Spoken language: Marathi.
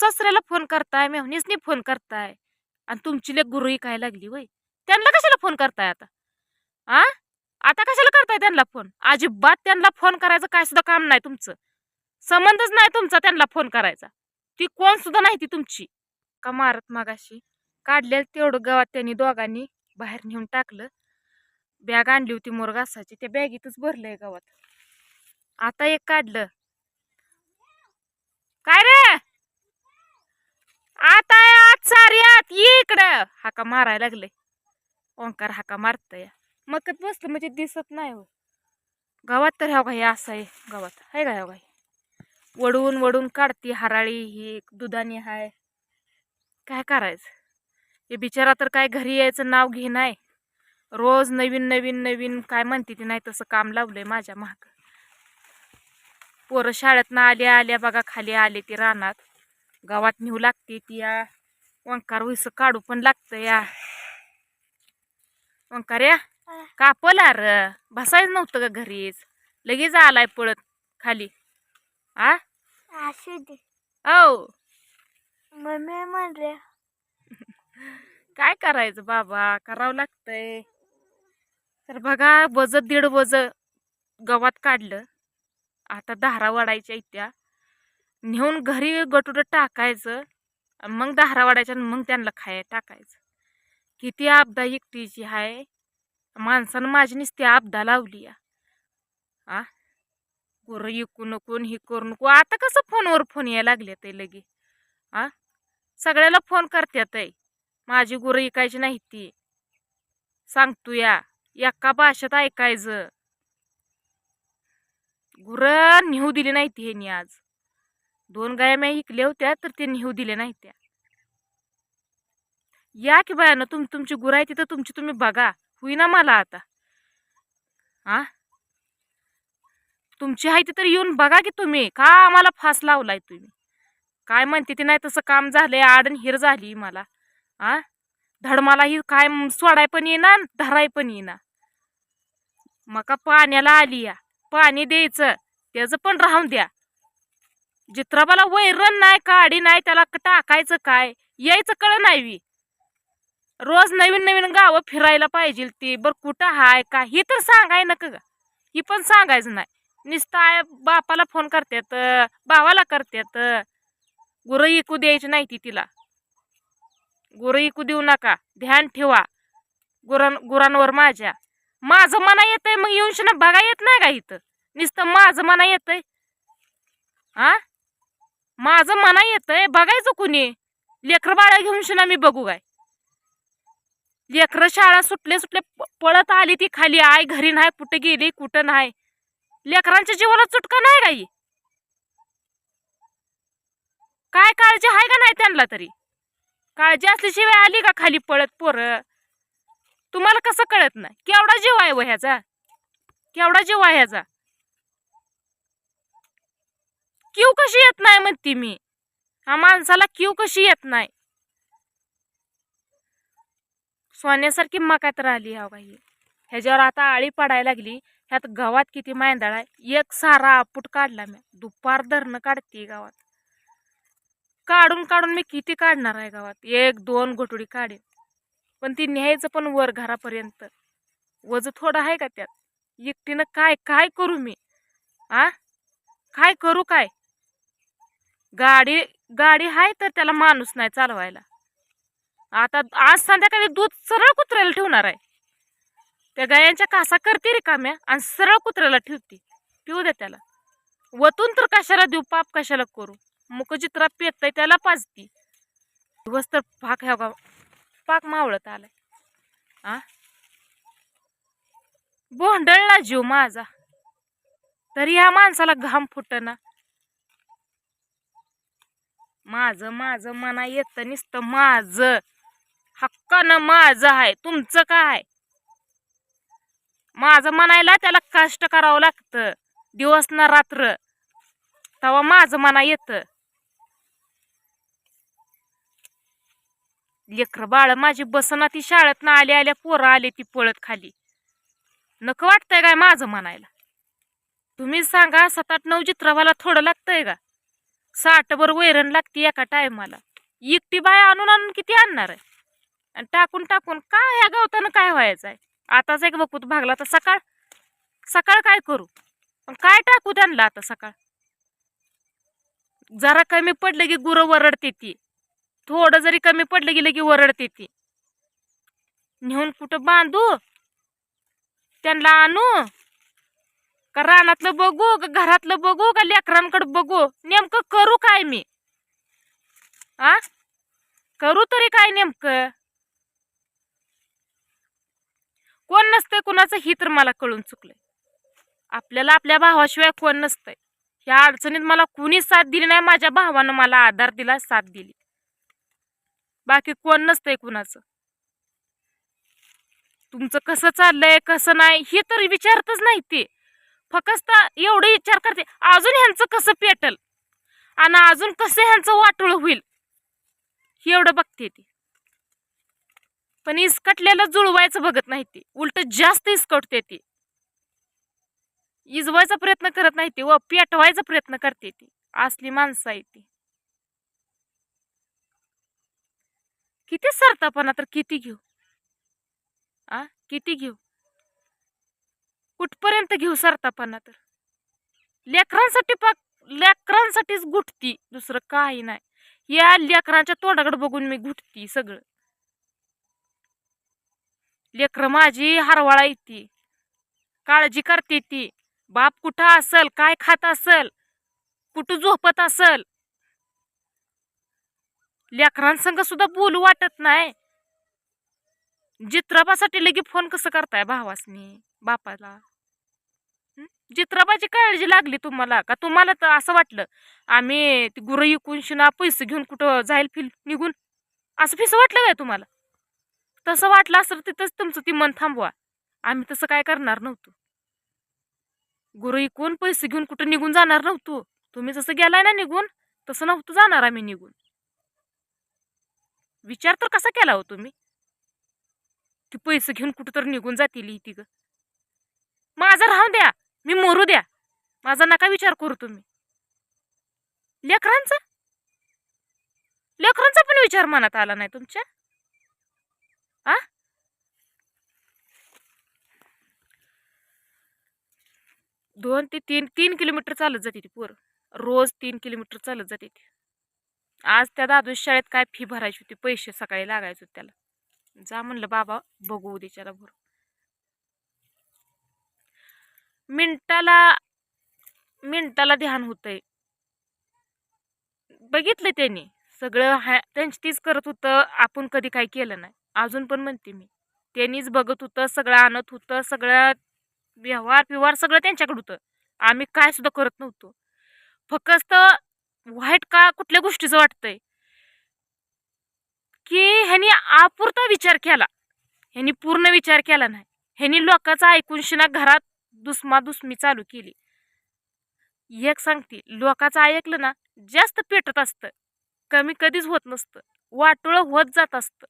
सासऱ्याला फोन करताय मेहनीसनी फोन करताय आणि तुमची लेख गुरुई काय लागली वय. त्यांना कशाला फोन करताय आता? आ? आता कशाला करताय त्यांना फोन? अजिबात त्यांना फोन करायचं काय सुद्धा काम नाही तुमचं. संबंधच नाही तुमचा त्यांना फोन करायचा. ती कोण सुद्धा नाही ती तुमची. का मारत मागाशी? काढलेलं तेवढं गावात त्यांनी दोघांनी बाहेर नेऊन टाकलं. बॅग आणली होती मोरगासाची त्या बॅगीतच भरलंय गावात. आता एक काढलं. काय रे? आता आत सारी आत इकडं. हाका मारायला लागले. ओंकार हाका मारतय. मकत बसलं म्हणजे दिसत नाही हो. गावात तर ह्या हे असं आहे गावात. आहे का ह्या काही वडून वडून काढती हराळी ही दुधानी हाय. काय करायचं? हे बिचारा तर काय घरी यायचं नाव घे नाही. रोज नवीन नवीन नवीन काय म्हणते ती नाही तसं काम लावलंय माझ्या महाग पोरं शाळेतनं आल्या आल्या बघा खाली आले ती रानात. गावात नेऊ लागते ती या. वंकार विस काढू पण लागतं या. वंकार या कापला र बसायचं नव्हतं का घरीच. लगेच आलाय पळत खाली. आ? औ. मम्मी म्हणले. काय करायचं बाबा? करावं लागतंय. तर बघा वज दीड वज गवात काढलं. आता धारा वाढायच्या इत्या. नेऊन घरी गटुडं टाकायचं मग धारावाडायच्या आणि मग त्यांना खाय टाकायचं. किती आपदा एकटीची आहे माणसानं माझी नुसती आपदा लावली या. आ? गुरं इकू नको हे करू नको. आता कसं फोनवर फोन यायला लागले ते लगे? आ? सगळ्याला फोन करतात आहे माझी गुरं ऐकायची नाही ती. सांगतो या. एका भाषेत ऐकायचं. गुरं नेऊ दिली नाही ती ह्यानी आज. दोन गाया मी ऐकल्या होत्या तर ते नेऊ दिल्या नाही त्या या की बायानं तुम तुमची गुराय तिथं तुमची तुम्ही बघा. होईना मला आता. हा तुमची आहे ती तर येऊन बघा की तुम्ही. का आम्हाला फास लावलाय तुम्ही? काय म्हणते ते नाही तसं काम झालंय आडण हिर झाली मला. आ? धड मला ही काय सोडाय पण येईना धराय पण येईना. मका पाण्याला आली या. पाणी द्यायचं. त्याचं पण राहून द्या. जित्राबाला वैरण नाही काडी नाही त्याला टाकायचं काय? यायचं कळ नाही रोज नवीन नवीन गावं फिरायला पाहिजे ती. बर कुठं हाय का ही तर सांगाय नका ग. ही पण सांगायचं नाही. नुसतं बापाला फोन करतात भावाला करतात गुरं इकू द्यायची नाही ती तिला. गुरं इकू देऊ नका. ध्यान ठेवा. गुरां गुरांवर माझ्या. माझं मना येतंय मग येऊन ना बघा येत नाही का इथं? नुसतं माझं मना येतंय. हा माझं मना येतंय बघायचं कुणी? लेकर बाळा घेऊन शिना मी बघू काय. लेकरं शाळा सुटले सुटले पळत आली ती खाली आय घरी नाही कुठे गेली कुठं नाही. लेकरांच्या जीवाला चुटका नाही काही काय काळजी आहे का नाही त्यांना तरी? काळजी असल्याशिवाय आली का खाली पळत पोरं? तुम्हाला कसं कळत नाही? केवढा जीव आहे व ह्याचा? केवढा जीव आहे ह्याचा? क्यू कशी येत नाही म्हणते मी? हा माणसाला क्यू कशी येत नाही? सोन्यासारखी मकात राहिली हा बाई. ह्याच्यावर आता आळी पडायला लागली. ह्यात गावात किती मांदळ आहे. एक सारा आपूट काढला मी. दुपार धरणं काढते गावात. काढून काढून मी किती काढणार आहे गावात? एक दोन घोटडी काढेन. पण ती न्यायचं पण वर घरापर्यंत. वज थोडं आहे का त्यात? एकटीनं काय काय करू मी? आ? काय करू काय? गाडी गाडी आहे तर त्याला माणूस नाही चालवायला. आता आज संध्याकाळी दूध सरळ कुत्र्याला ठेवणार आहे. त्या गायांच्या कासा करते रिकाम्या आणि सरळ कुत्र्याला ठेवते. पिऊ दे त्याला. वतून तर कशाला देऊ पाप कशाला करू? मुकजित्रा पेतय त्याला पाजती. दिवस तर पाक ह्या पाक मावळत आलाय. आ? बोंडळला जीव माझा. तरी ह्या माणसाला घाम फुटना. माझं माझं मना येतं नुसतं माझं. हक्कानं माझं आहे. तुमचं काय? माझं म्हणायला त्याला कष्ट करावं लागतं. दिवस ना रात्र. तेव्हा माझं मना येतं. लेकर बाळ माझी बसना ती शाळेत ना आल्या आल्या पोरं आले ती पळत खाली. नको वाटतंय काय माझं म्हणायला? तुम्ही सांगा सात आठ नऊ चित्रवाला थोडं लागतंय का? साठभर वैरण लागते एका टायमाला. एकटी बाय आणून आणून किती आणणार आहे? आणि टाकून टाकून काय ह्या गवतानं काय व्हायचं आहे आताच एक बघूत भागला तर सकाळ सकाळ काय करू? पण काय टाकू त्यांना आता सकाळ? जरा कमी पडलं की गुरं वरडते ती. थोडं जरी कमी पडलं गेलं की वरडते ती. नेऊन कुठं बांधू? त्यांना आणू? का रानातलं बघू का घरातलं बघू का लेकरांकडे बघू? नेमकं करू काय मी? आ? करू तरी काय नेमकं? कोण नसतंय कुणाचं ही तर मला कळून चुकलंय. आपल्याला आपल्या भावाशिवाय कोण नसतंय. ह्या अडचणीत मला कुणी साथ दिली नाही माझ्या भावानं मला आधार दिला साथ दिली. बाकी कोण नसतंय कुणाचं? तुमचं कसं चाललंय कसं नाही हे तर विचारतच नाही ते. फक्त एवढं विचार करते अजून ह्यांचं कसं पेटल? आणि अजून कसं ह्यांचं वाटोळ होईल? एवढं बघते ती. पण इसकटलेलं जुळवायचं बघत नाही ती. उलट जास्त इसकटते ती. इजवायचा प्रयत्न करत नाही ती व पेटवायचा प्रयत्न करते ती. असली माणसं आहे ती. किती सरतापणा तर किती घेऊ? आ? किती घेऊ? कुठपर्यंत घेऊ सरतापणा तर? लेकरांसाठी पाक लेकरांसाठीच गुटती दुसरं काही नाही. या लेकरांच्या तोंडाकडे बघून मी गुटती सगळं. लेकरं माझी हरवाळा येते काळजी करते ती. बाप कुठं असल काय खात असल कुठं झोपत असल? लेकरांसंग सुद्धा बोलू वाटत नाही. जित्राबासाठी लगे फोन कसं करताय भावासनी बापाला? जित्राबाची काळजी लागली तुम्हाला का? तुम्हाला तर असं वाटलं आम्ही ती गुरं इकून शिना पैसे घेऊन कुठं जाईल फिल निघून? असं फिसं वाटलं काय तुम्हाला? तसं वाटलं असं तिथंच तुमचं ती मन थांबवा. आम्ही तसं काय करणार नव्हतो. गुरु इकून पैसे घेऊन कुठं निघून जाणार नव्हतो. तुम्ही जसं गेलाय ना निघून तसं नव्हतं जाणार आम्ही निघून. विचार तर कसा केला हो तुम्ही? की पैसे घेऊन कुठं तर निघून जातील ही ती ग राहून द्या. मी मोरू द्या. माझा नका विचार करू तुम्ही. लेकरांचा? लेकरांचा पण विचार मनात आला नाही तुमच्या? आ? दोन ते तीन तीन किलोमीटर चालत जाते ती पोर. रोज तीन किलोमीटर चालत जाते ती. आज त्या दादू शाळेत काय फी भरायची होती पैसे सकाळी लागायचे होते त्याला. जा म्हणलं बाबा बघू उद्याच्याला भरू मिनटाला मिनटाला ध्यान होतंय. बघितलं त्यांनी. सगळं हा त्यांची तीच करत होतं आपण कधी काय केलं नाही. अजून पण म्हणते मी. त्यांनीच बघत होतं सगळं आणत होतं सगळं व्यवहार व्यवहार सगळं त्यांच्याकडे होतं. आम्ही काय सुद्धा करत नव्हतो. फक्त वाईट का कुठल्या गोष्टीचं वाटतंय? की ह्यांनी आपुरता विचार केला. ह्यांनी पूर्ण विचार केला नाही. ह्यांनी लोकांचा ऐकून शिना घरात दुस्मा दुस्मी चालू केली. एक सांगते लोकांचं ऐकलं ना जास्त पेटत असतं. कमी कधीच होत नसतं. वाटोळं होत जात असतं.